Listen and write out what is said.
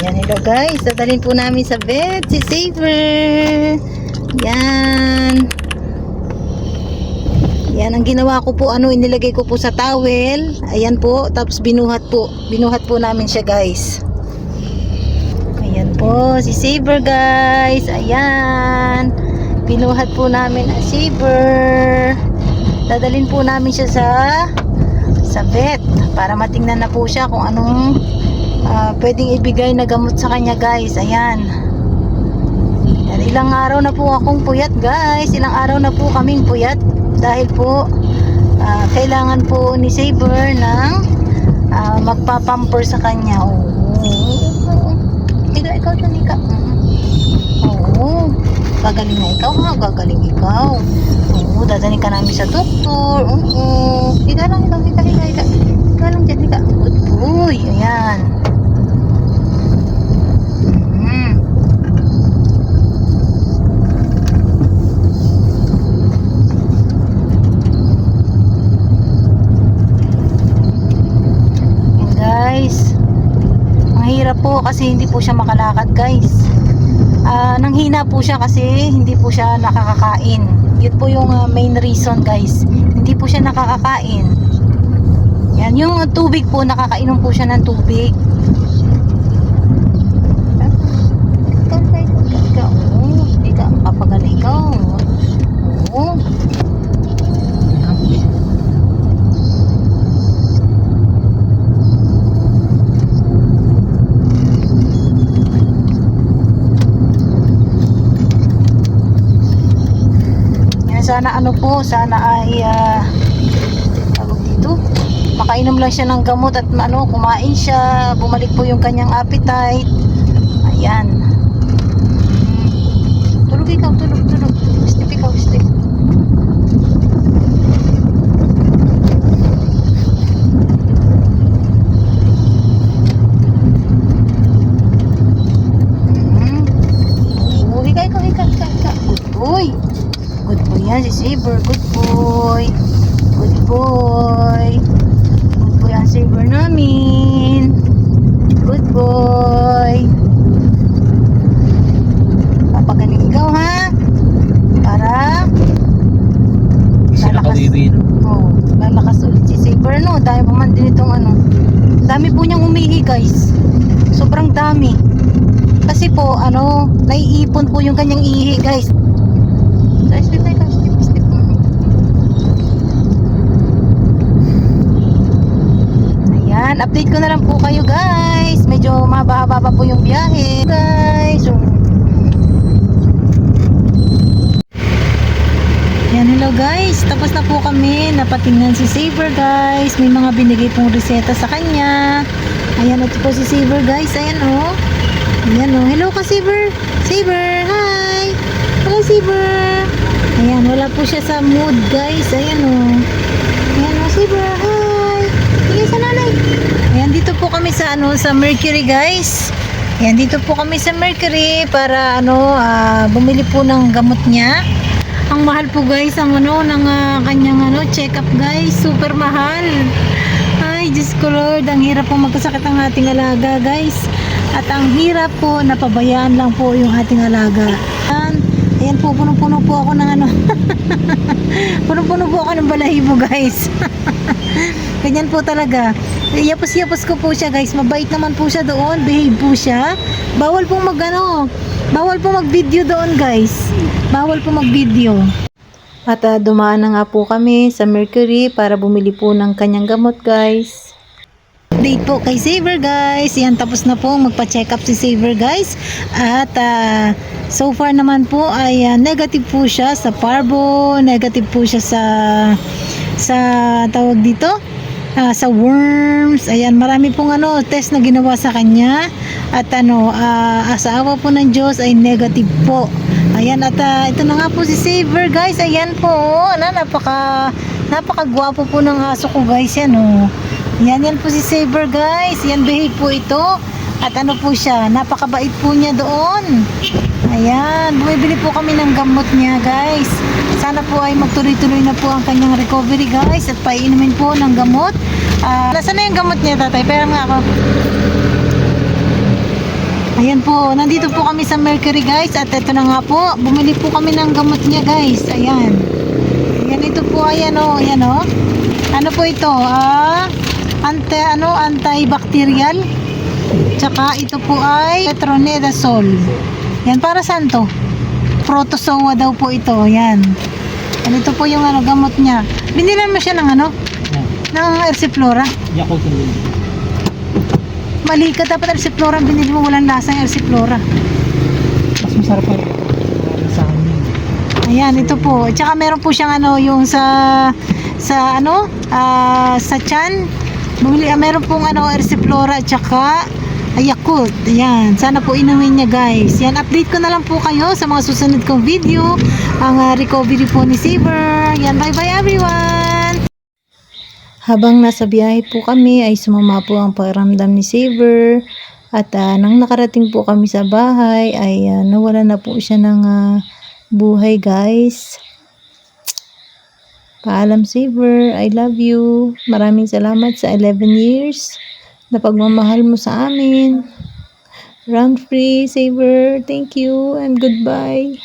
Yan, hello guys. Dadalhin po namin sa vet si Saver. Yan. Yan, ang ginawa ko po, ano, inilagay ko po sa towel. Ayan po, tapos binuhat po. Binuhat po namin siya guys. Ayan po, si Saver guys. Ayan. Binuhat po namin ang Saver. Dadalhin po namin siya sa sa vet para matingnan na po siya kung anong ah, pwedeng ibigay na gamot sa kanya guys. Ayan. Yan, ilang araw na po akong puyat guys. Ilang araw na po kaming puyat dahil po ah, kailangan po ni Saber ng ah, magpapamper sa kanya. Oo. Ikaw, ikaw, tanika. Oo. Gagaling na ikaw ha. Gagaling ikaw. Oo, dadalhin ka namin sa doktor. Oo. Higa lang, higa, higa, higa, higa. Higa lang dyan, higa. Good boy. Ayan. Mm. Ayan, guys. Ang hirap po kasi hindi po siya makalakad guys. Ah, nanghina po siya kasi hindi po siya nakakakain. Yun po yung ah, main reason guys. Hindi po siya nakakakain. Yan, yung tubig po, nakakainom po siya ng tubig. Ikaw, ikaw, ikaw, ikaw. Oo, Hindi ka papagaling ikaw. Oo. Yan, sana ano po, sana ay tawag dito, makainom lang siya ng gamot at ano, kumain siya, bumalik po yung kanyang appetite. Ayan. Hmm. Tulog ikaw, tulog, tulog. Step ikaw, step. Hmm. Oo, higa, ikaw, higa, higa, higa. Good boy. Good boy yan si Saber. Good boy. Good boy. Good boy ang Saber namin. Good boy. Papagaling ikaw ha. Para lalakas. Oh, lalakas ulit si Saber no. Dahil pa man din itong ano. Dami po niyang umihi guys. Sobrang dami. Kasi po, ano, naiipon po yung kanyang ihi guys. So, step tayo, Ayan, update ko na lang po kayo guys. Medyo mahaba-haba pa po yung biyahe. Guys, so, Yan, hello guys. Tapos na po kami. Napatingnan si Saber guys. May mga binigay pong reseta sa kanya. Ayan, ito po si Saber guys. Ayan oh. Ayan oh. Hello ka Saber. Saber, hi. Hello Saber. Ayan, wala po siya sa mood guys. Ayan oh. Ayan oh, Saber, hi. Sige sa nanay. Ayan, dito po kami sa ano, sa Mercury guys. Ayan, dito po kami sa Mercury para ano, ah, bumili po ng gamot niya. Ang mahal po guys ang ano ng ah, kanyang ano check-up guys, super mahal. Ay, Diyos ko Lord, ang hirap po magkasakit ang ating alaga guys. At ang hirap po napabayaan lang po yung ating alaga. Ayan, ayan po, punong-puno po ako ng ano. punong-puno po ako ng balahibo guys. Ganyan po talaga. Yapos-yapos ko po siya guys. Mabait naman po siya doon. Behave po siya. Bawal pong mag ano, bawal po mag-video doon guys. Bawal po mag-video. At ah, dumaan na nga po kami sa Mercury para bumili po ng kanyang gamot guys. Update po kay Saver guys. Yan tapos na po magpa-check up si Saver guys. At ah, so far naman po ay ah, negative po siya sa parvo, negative po siya sa sa tawag dito ah, sa worms. Ayan, marami pong ano test na ginawa sa kanya. At ano, ah, sa awa po ng Diyos ay negative po. Ayan, at ah, ito na nga po si Saver guys. Ayan po, ano, napaka napakagwapo po ng aso ko guys. Yan oh. Yan, yan po si Saber guys. Yan, behave po ito. At ano po siya, napakabait po niya doon. Ayan, bumibili po kami ng gamot niya guys. Sana po ay magtuloy-tuloy na po ang kanyang recovery guys. At painumin po ng gamot. Ah, nasaan na yung gamot niya tatay? Pera nga ako. Ayan po, nandito po kami sa Mercury guys at ito na nga po, bumili po kami ng gamot niya guys. Ayan. Ayan ito po, ayan o, ayan o. Ano po ito? Ah, anti, ano, antibacterial. Tsaka ito po ay petronidazole. Yan, para saan to? Protozoa daw po ito, yan. Yan, ito po yung ano, gamot niya. Binilan mo siya ng ano? Ng Ersiflora. Yakult. Mali ka, dapat Ersiflora ang binili mo, walang lasang Ersiflora. Mas masarap pa. Sa amin. Ayan, ito po. At saka meron po siyang ano, yung sa sa ano, ah, sa chan. Bumili, ah, meron pong ano, Ersiflora at saka ah, Yakult. Ayan, sana po inumin niya guys. Yan, update ko na lang po kayo sa mga susunod kong video. Ang ah, recovery po ni Saber. Yan, bye bye everyone! Habang nasa biyahe po kami ay sumama po ang pakiramdam ni Saber. At ah, nang nakarating po kami sa bahay ay ah, nawala na po siya ng ah, buhay guys. Paalam Saber, I love you. Maraming salamat sa 11 years na pagmamahal mo sa amin. Round free, Saber. Thank you and goodbye.